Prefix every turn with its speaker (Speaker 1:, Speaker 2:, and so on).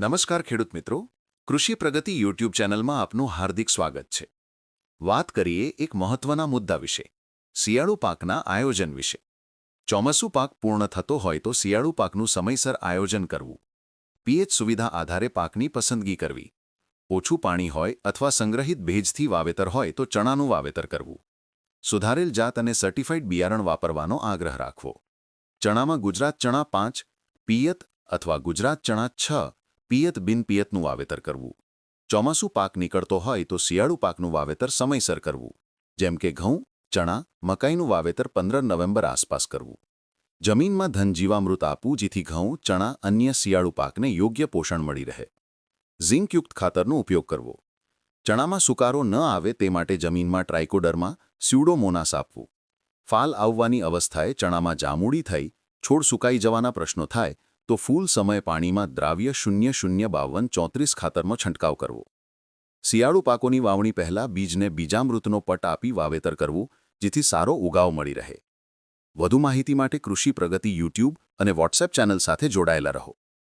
Speaker 1: નમસ્કાર ખેડૂત મિત્રો. કૃષિ પ્રગતિ યુટ્યુબ ચેનલમાં આપનું હાર્દિક સ્વાગત છે. વાત કરીએ એક મહત્વના મુદ્દા વિશે. શિયાળુ પાકના આયોજન વિશે. ચોમાસુ પાક પૂર્ણ થતો હોય તો શિયાળુ પાકનું સમયસર આયોજન કરવું. પીએચ સુવિધા આધારે પાકની પસંદગી કરવી. ઓછું પાણી હોય અથવા સંગ્રહિત ભેજથી વાવેતર હોય તો ચણાનું વાવેતર કરવું. સુધારેલ જાત અને સર્ટિફાઇડ બિયારણ વાપરવાનો આગ્રહ રાખવો. ચણામાં ગુજરાત ચણા પાંચ, પિયત અથવા ગુજરાત ચણા છ પિયત બિનપિયતનું વાવેતર કરવું. ચોમાસુ પાક નીકળતો હોય તો શિયાળુ પાકનું વાવેતર સમયસર કરવું. જેમ કે ઘઉં, ચણા, મકાઈનું વાવેતર પંદર નવેમ્બર આસપાસ કરવું. જમીનમાં ધન જીવામૃત આપવું જેથી ઘઉં, ચણા, અન્ય શિયાળુ પાકને યોગ્ય પોષણ મળી રહે. ઝિંકયુક્ત ખાતરનો ઉપયોગ કરવો. ચણામાં સુકારો ન આવે તે માટે જમીનમાં ટ્રાઇકોડરમાં સ્યુડોમોનાસ આપવું. ફાલ આવવાની અવસ્થાએ ચણામાં જામુડી થઈ, છોડ સુકાઈ જવાના પ્રશ્નો થાય તો ફૂલ સમય પાણીમાં દ્રાવ્ય શૂન્ય શૂન્ય બાવન ચોત્રીસ ખાતરમાં છંટકાવ કરવો. શિયાળુ પાકોની વાવણી પહેલાં બીજને બીજામૃતનો પટ આપી વાવેતર કરવું, જેથી સારો ઉગાવ મળી રહે. વધુ માહિતી માટે કૃષિ પ્રગતિ યુટ્યુબ અને વોટ્સએપ ચેનલ સાથે જોડાયેલા રહો.